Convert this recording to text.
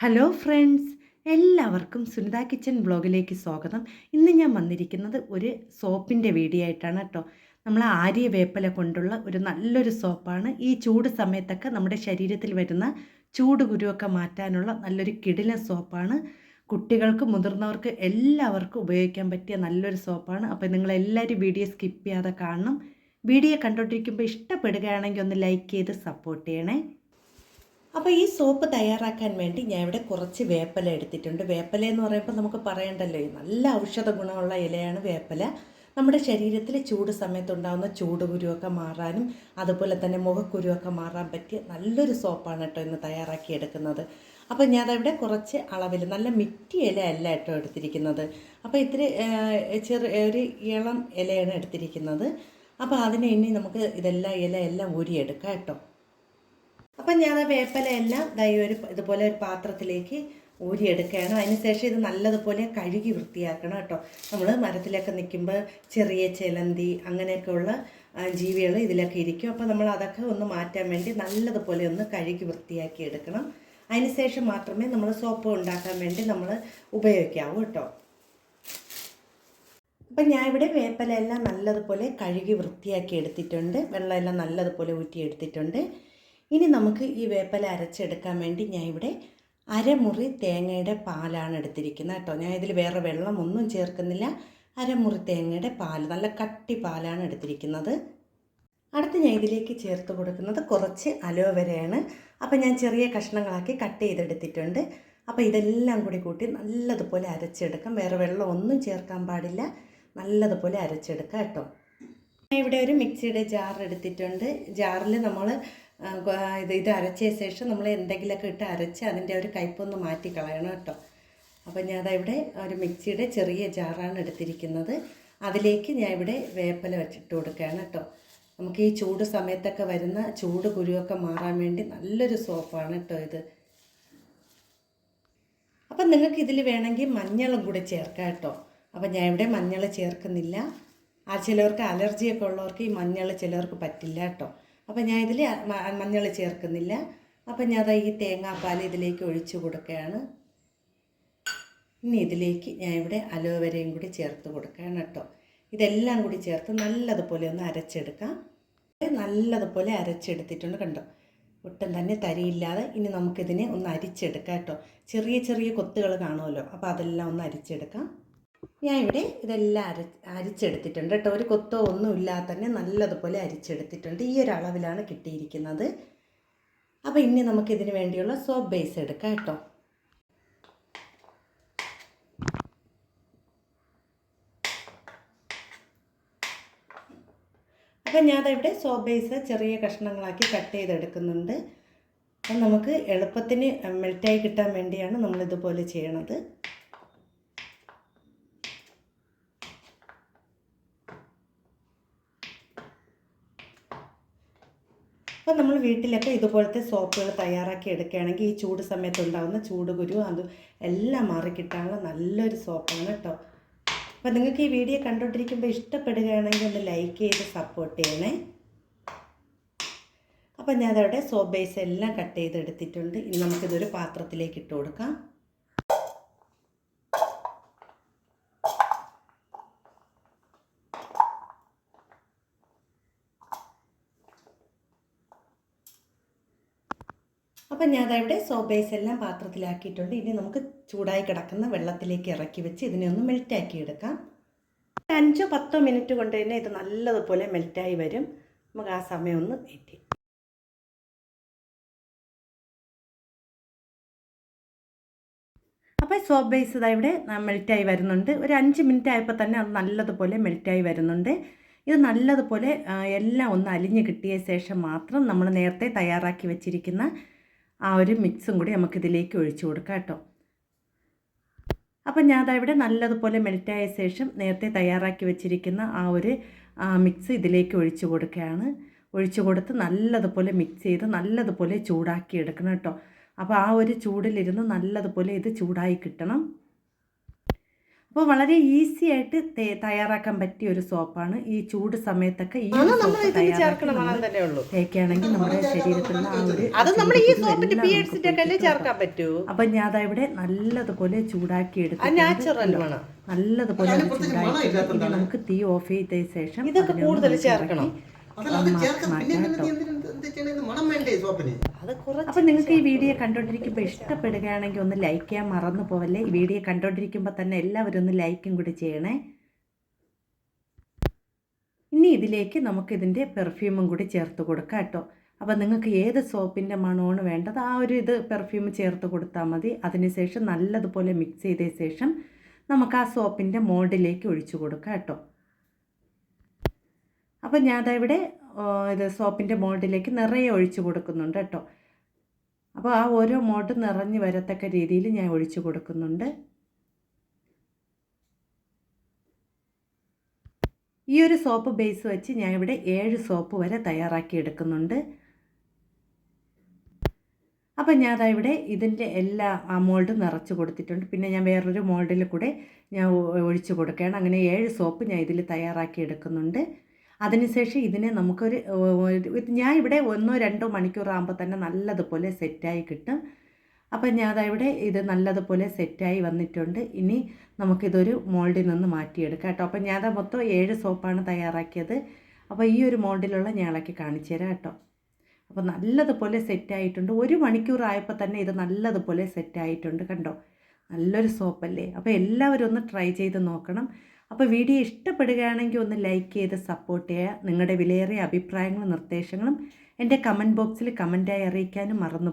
Hello friends എല്ലാവർക്കും Sunitha kitchen ബ്ലോഗിലേക്ക് സ്വാഗതം. ഇന്ന് ഞാൻ വന്നിരിക്കുന്നത് ഒരു സോപ്പിന്റെ വീഡിയോ ആയിട്ടാണ് കേട്ടോ. നമ്മൾ ആര്യ വേപ്പല കൊണ്ടുള്ള ഒരു നല്ലൊരു സോപ്പാണ്. ഈ ചൂട് സമയത്തൊക്കെ നമ്മുടെ ശരീരത്തിൽ വരുന്ന ചൂട് കുരുവൊക്കെ മാറ്റാനുള്ള നല്ലൊരു കിടിലൻ സോപ്പാണ്. കുട്ടികൾക്ക് മുതിർന്നവർക്ക് എല്ലാവർക്കും ഉപയോഗിക്കാൻ പറ്റിയ നല്ലൊരു സോപ്പാണ്. അപ്പോൾ നിങ്ങളെല്ലാവരും വീഡിയോ സ്കിപ്പ് ചെയ്യാതെ കാണണം. വീഡിയോ കണ്ടോണ്ടിരിക്കുമ്പോൾ ഇഷ്ടപ്പെടുകയാണെങ്കിൽ ഒന്ന് ലൈക്ക് ചെയ്ത് സപ്പോർട്ട് ചെയ്യണേ. അപ്പോൾ ഈ സോപ്പ് തയ്യാറാക്കാൻ വേണ്ടി ഞാൻ ഇവിടെ കുറച്ച് വേപ്പല എടുത്തിട്ടുണ്ട്. വേപ്പല എന്ന് പറയുമ്പോൾ നമുക്ക് പറയണ്ടല്ലോ നല്ല ഔഷധ ഗുണമുള്ള ഇലയാണ് വേപ്പല. നമ്മുടെ ശരീരത്തിൽ ചൂട് സമയത്തുണ്ടാകുന്ന ചൂട് കുരുവൊക്കെ മാറാനും അതുപോലെ തന്നെ മുഖക്കുരുവൊക്കെ മാറാൻ പറ്റിയ നല്ലൊരു സോപ്പാണ് കേട്ടോ ഇന്ന് തയ്യാറാക്കി എടുക്കുന്നത്. അപ്പോൾ ഞാനവിടെ കുറച്ച് അളവിൽ നല്ല മിറ്റി ഇല അല്ല കേട്ടോ എടുത്തിരിക്കുന്നത്. അപ്പോൾ ഇത്തിരി ചെറു ഒരു ഇളം ഇലയാണ് എടുത്തിരിക്കുന്നത്. അപ്പോൾ അതിനെ ഇനി നമുക്ക് ഇതെല്ലാം ഇല എല്ലാം ഊരിയെടുക്കാം കേട്ടോ. അപ്പം ഞാൻ ആ വേപ്പലയെല്ലാം ദൈ ഒരു ഇതുപോലെ ഒരു പാത്രത്തിലേക്ക് ഊരിയെടുക്കുകയാണ്. അതിനുശേഷം ഇത് നല്ലതുപോലെ കഴുകി വൃത്തിയാക്കണം കേട്ടോ. നമ്മൾ മരത്തിലൊക്കെ നിൽക്കുമ്പോൾ ചെറിയ ചിലന്തി അങ്ങനെയൊക്കെയുള്ള ജീവികൾ ഇതിലൊക്കെ ഇരിക്കും. അപ്പോൾ നമ്മൾ അതൊക്കെ ഒന്ന് മാറ്റാൻ വേണ്ടി നല്ലതുപോലെ ഒന്ന് കഴുകി വൃത്തിയാക്കി എടുക്കണം. അതിനുശേഷം മാത്രമേ നമ്മൾ സോപ്പ് ഉണ്ടാക്കാൻ വേണ്ടി നമ്മൾ ഉപയോഗിക്കാവൂ കേട്ടോ. അപ്പം ഞാൻ ഇവിടെ വേപ്പലയെല്ലാം നല്ലതുപോലെ കഴുകി വൃത്തിയാക്കി എടുത്തിട്ടുണ്ട്. വെള്ളമെല്ലാം നല്ലതുപോലെ ഊറ്റി എടുത്തിട്ടുണ്ട് ഇനി നമുക്ക് ഈ വേപ്പല അരച്ചെടുക്കാൻ വേണ്ടി ഞാൻ ഇവിടെ അരമുറി തേങ്ങയുടെ പാലാണ് എടുത്തിരിക്കുന്നത് കേട്ടോ. ഞാൻ ഇതിൽ വേറെ വെള്ളമൊന്നും ചേർക്കുന്നില്ല. അരമുറി തേങ്ങയുടെ പാൽ നല്ല കട്ടി പാലാണ് എടുത്തിരിക്കുന്നത്. അടുത്ത് ഞാൻ ഇതിലേക്ക് ചേർത്ത് കൊടുക്കുന്നത് കുറച്ച് അലോവരയാണ് അപ്പോൾ ഞാൻ ചെറിയ കഷ്ണങ്ങളാക്കി കട്ട് ചെയ്തെടുത്തിട്ടുണ്ട്. അപ്പോൾ ഇതെല്ലാം കൂടി കൂട്ടി നല്ലതുപോലെ അരച്ചെടുക്കാം. വേറെ വെള്ളം ഒന്നും ചേർക്കാൻ പാടില്ല. നല്ലതുപോലെ അരച്ചെടുക്കാം കേട്ടോ. ഇവിടെ ഒരു മിക്സിയുടെ ജാർ എടുത്തിട്ടുണ്ട്. ജാറിൽ നമ്മൾ ഇത് ഇത് അരച്ച ശേഷം നമ്മൾ എന്തെങ്കിലുമൊക്കെ ഇട്ട് അരച്ച് അതിന്റെ ഒരു കയ്പൊന്ന് മാറ്റി കളയണം കേട്ടോ. അപ്പോൾ ഞാൻ ഇവിടെ ഒരു മിക്സിയുടെ ചെറിയ ജാറാണ് എടുത്തിരിക്കുന്നത്. അതിലേക്ക് ഞാൻ ഇവിടെ വേപ്പല വെച്ചിട്ട് കൊടുക്കുകയാണ് കേട്ടോ. നമുക്ക് ഈ ചൂട് സമയത്തൊക്കെ വരുന്ന ചൂട് കുരുവൊക്കെ മാറാൻ വേണ്ടി നല്ലൊരു സോപ്പാണ് കേട്ടോ ഇത്. അപ്പം നിങ്ങൾക്ക് ഇതിൽ വേണമെങ്കിൽ മഞ്ഞളും കൂടെ ചേർക്കാം കേട്ടോ. അപ്പം ഞാൻ ഇവിടെ മഞ്ഞൾ ചേർക്കുന്നില്ല. ആ ചിലവർക്ക് അലർജിയൊക്കെ ഉള്ളവർക്ക് ഈ മഞ്ഞൾ ചിലവർക്ക് പറ്റില്ല കേട്ടോ. അപ്പോൾ ഞാൻ ഇതിൽ മഞ്ഞൾ ചേർക്കുന്നില്ല. അപ്പം ഞാൻ ഈ തേങ്ങാപ്പാൽ ഇതിലേക്ക് ഒഴിച്ചു കൊടുക്കുകയാണ്. ഇനി ഇതിലേക്ക് ഞാൻ ഇവിടെ അലോവരയും കൂടി ചേർത്ത് കൊടുക്കുകയാണ് കേട്ടോ. ഇതെല്ലാം കൂടി ചേർത്ത് നല്ലതുപോലെ ഒന്ന് അരച്ചെടുക്കാം. നല്ലതുപോലെ അരച്ചെടുത്തിട്ടുണ്ട് കണ്ടോ? ഒട്ടും തന്നെ തരിയില്ലാതെ ഇനി നമുക്കിതിനെ ഒന്ന് അരിച്ചെടുക്കാം കേട്ടോ. ചെറിയ ചെറിയ കൊത്തുകൾ കാണുമല്ലോ? അപ്പോൾ അതെല്ലാം ഒന്ന് അരിച്ചെടുക്കാം. ഞാൻ ഇവിടെ ഇതെല്ലാം അര അരിച്ചെടുത്തിട്ടുണ്ട് കേട്ടോ. ഒരു കൊത്തോ ഒന്നും ഇല്ലാതെ തന്നെ നല്ലതുപോലെ അരിച്ചെടുത്തിട്ടുണ്ട്. ഈ ഒരു അളവിലാണ് കിട്ടിയിരിക്കുന്നത്. അപ്പോൾ ഇനി നമുക്കിതിന് വേണ്ടിയുള്ള സോപ്പ് ബേസ് എടുക്കാം കേട്ടോ. അപ്പം ഞാനതിവിടെ സോപ്പ് ബേസ് ചെറിയ കഷ്ണങ്ങളാക്കി കട്ട് ചെയ്തെടുക്കുന്നുണ്ട്. അപ്പം നമുക്ക് എളുപ്പത്തിന് മെൽറ്റായി കിട്ടാൻ വേണ്ടിയാണ് നമ്മളിതുപോലെ ചെയ്യണത്. അപ്പോൾ നമ്മൾ വീട്ടിലൊക്കെ ഇതുപോലത്തെ സോപ്പുകൾ തയ്യാറാക്കി എടുക്കുകയാണെങ്കിൽ ഈ ചൂട് സമയത്ത് ഉണ്ടാകുന്ന ചൂട് കുരു അത് എല്ലാം മാറിക്കിട്ടാനുള്ള നല്ലൊരു സോപ്പാണ് കേട്ടോ. അപ്പോൾ നിങ്ങൾക്ക് ഈ വീഡിയോ കണ്ടുകൊണ്ടിരിക്കുമ്പോൾ ഇഷ്ടപ്പെടുകയാണെങ്കിൽ ഒന്ന് ലൈക്ക് ചെയ്ത് സപ്പോർട്ട് ചെയ്യണേ. അപ്പോൾ ഞാൻ അതവിടെ സോപ്പ് ബേസ് എല്ലാം കട്ട് ചെയ്തെടുത്തിട്ടുണ്ട്. ഇനി നമുക്കിതൊരു പാത്രത്തിലേക്ക് ഇട്ട് കൊടുക്കാം. അപ്പം ഞാൻ അതവിടെ സോബേസ് എല്ലാം പാത്രത്തിലാക്കിയിട്ടുണ്ട്. ഇനി നമുക്ക് ചൂടായി കിടക്കുന്ന വെള്ളത്തിലേക്ക് ഇറക്കി വെച്ച് ഇതിനെ ഒന്ന് മെൽറ്റാക്കി എടുക്കാം. അഞ്ചോ പത്തോ മിനിറ്റ് കൊണ്ട് തന്നെ ഇത് നല്ലതുപോലെ മെൽറ്റായി വരും. നമുക്ക് ആ സമയം ഒന്ന് വെയിറ്റ് അപ്പോൾ സോപ്പ് ബേസ് ഇതാ ഇവിടെ മെൽറ്റായി വരുന്നുണ്ട്. ഒരു അഞ്ച് മിനിറ്റ് ആയപ്പോൾ തന്നെ അത് നല്ലതുപോലെ മെൽറ്റായി വരുന്നുണ്ട്. ഇത് നല്ലതുപോലെ എല്ലാം ഒന്ന് അലിഞ്ഞ് കിട്ടിയ ശേഷം മാത്രം നമ്മൾ നേരത്തെ തയ്യാറാക്കി വെച്ചിരിക്കുന്ന ആ ഒരു മിക്സും കൂടി നമുക്കിതിലേക്ക് ഒഴിച്ചു കൊടുക്കാം കേട്ടോ. അപ്പം ഞാൻ ഇവിടെ നല്ലതുപോലെ മെൽറ്റായ ശേഷം നേരത്തെ തയ്യാറാക്കി വെച്ചിരിക്കുന്ന ആ ഒരു മിക്സ് ഇതിലേക്ക് ഒഴിച്ചു കൊടുക്കുകയാണ്. ഒഴിച്ചു കൊടുത്ത് നല്ലതുപോലെ മിക്സ് ചെയ്ത് നല്ലതുപോലെ ചൂടാക്കി എടുക്കണം കേട്ടോ. അപ്പോൾ ആ ഒരു ചൂടിലിരുന്ന് നല്ലതുപോലെ ഇത് ചൂടായി കിട്ടണം. അപ്പോൾ വളരെ ഈസി ആയിട്ട് തയ്യാറാക്കാൻ പറ്റിയ ഒരു സോപ്പാണ്. ഈ ചൂട് സമയത്തൊക്കെ ഈ തേക്കാണെങ്കിൽ തേക്കുകയാണെങ്കിൽ നമ്മുടെ ശരീരത്തിലുള്ള ആ ഒരു അത് നമ്മൾ ഈ സോപ്പിന്റെ ചേർക്കാൻ പറ്റൂ? അപ്പം ഞാൻ അതാ ഇവിടെ നല്ലതുപോലെ ചൂടാക്കി ആ എടുത്തിട്ടുണ്ട് നാച്ചുറൽ മണം നല്ലതുപോലെ ചൂടാക്കി നമുക്ക് തീ ഓഫ് ചെയ്ത ശേഷം ഇതൊക്കെ കൂടുതൽ ചേർക്കണം. അപ്പം നിങ്ങൾക്ക് ഈ വീഡിയോ കണ്ടുകൊണ്ടിരിക്കുമ്പോൾ ഇഷ്ടപ്പെടുകയാണെങ്കിൽ ഒന്ന് ലൈക്ക് ചെയ്യാൻ മറന്നു പോവല്ലേ? ഈ വീഡിയോ കണ്ടുകൊണ്ടിരിക്കുമ്പോൾ തന്നെ എല്ലാവരും ഒന്ന് ലൈക്കും കൂടി ചെയ്യണേ. ഇനി ഇതിലേക്ക് നമുക്ക് ഇതിന്റെ പെർഫ്യൂമും കൂടി ചേർത്ത് കൊടുക്കാം കേട്ടോ. അപ്പോൾ നിങ്ങൾക്ക് ഏത് സോപ്പിന്റെ മണമാണ് വേണ്ടത് ആ ഒരു ഇത് പെർഫ്യൂം ചേർത്ത് കൊടുത്താൽ മതി. അതിനുശേഷം നല്ലതുപോലെ മിക്സ് ചെയ്ത ശേഷം നമുക്ക് ആ സോപ്പിന്റെ മോൾഡിലേക്ക് ഒഴിച്ചു കൊടുക്കാം കേട്ടോ. അപ്പോൾ ഇവിടെ ഇത് സോപ്പിന്റെ മോൾഡിലേക്ക് നിറയെ ഒഴിച്ചു കൊടുക്കുന്നുണ്ട് കേട്ടോ. അപ്പോൾ ആ ഓരോ മോൾഡ് നിറഞ്ഞു വരത്തക്ക രീതിയിൽ ഞാൻ ഒഴിച്ചു കൊടുക്കുന്നുണ്ട്. ഈ ഒരു സോപ്പ് ബേസ് വെച്ച് ഞാൻ ഇവിടെ ഏഴ് സോപ്പ് വരെ തയ്യാറാക്കി എടുക്കുന്നുണ്ട്. അപ്പം ഞാൻ അതാ ഇവിടെ ഇതിന്റെ എല്ലാ ആ മോൾഡ് നിറച്ച് കൊടുത്തിട്ടുണ്ട്. പിന്നെ ഞാൻ വേറൊരു മോൾഡിൽ കൂടെ ഞാൻ ഒഴിച്ച് കൊടുക്കുകയാണ്. അങ്ങനെ ഏഴ് സോപ്പ് ഞാൻ ഇതിൽ തയ്യാറാക്കി എടുക്കുന്നുണ്ട്. അതിനുശേഷം ഇതിനെ നമുക്കൊരു ഞാൻ ഇവിടെ ഒന്നോ രണ്ടോ മണിക്കൂർ ആകുമ്പോൾ തന്നെ നല്ലതുപോലെ സെറ്റായി കിട്ടും. അപ്പം ഞാൻ അതവിടെ ഇത് നല്ലതുപോലെ സെറ്റായി വന്നിട്ടുണ്ട്. ഇനി നമുക്കിതൊരു മോൾഡിൽ നിന്ന് മാറ്റിയെടുക്കാം കേട്ടോ. അപ്പം ഞാൻ മൊത്തം ഏഴ് സോപ്പാണ് തയ്യാറാക്കിയത്. അപ്പോൾ ഈ ഒരു മോൾഡിലുള്ള ഞാൻ കാണിച്ചു തരാം കേട്ടോ. അപ്പോൾ നല്ലതുപോലെ സെറ്റായിട്ടുണ്ട്. ഒരു മണിക്കൂർ ആയപ്പോൾ തന്നെ ഇത് നല്ലതുപോലെ സെറ്റായിട്ടുണ്ട് കണ്ടോ. നല്ലൊരു സോപ്പല്ലേ. അപ്പോൾ എല്ലാവരും ഒന്ന് ട്രൈ ചെയ്ത് നോക്കണം. അപ്പോൾ വീഡിയോ ഇഷ്ടപ്പെടുകയാണെങ്കിൽ ഒന്ന് ലൈക്ക് ചെയ്ത് സപ്പോർട്ട് ചെയ്യുക. നിങ്ങളുടെ വിലയേറിയ അഭിപ്രായങ്ങളും നിർദ്ദേശങ്ങളും എന്റെ കമന്റ് ബോക്സിൽ കമന്റായി അറിയിക്കാനും മറന്നു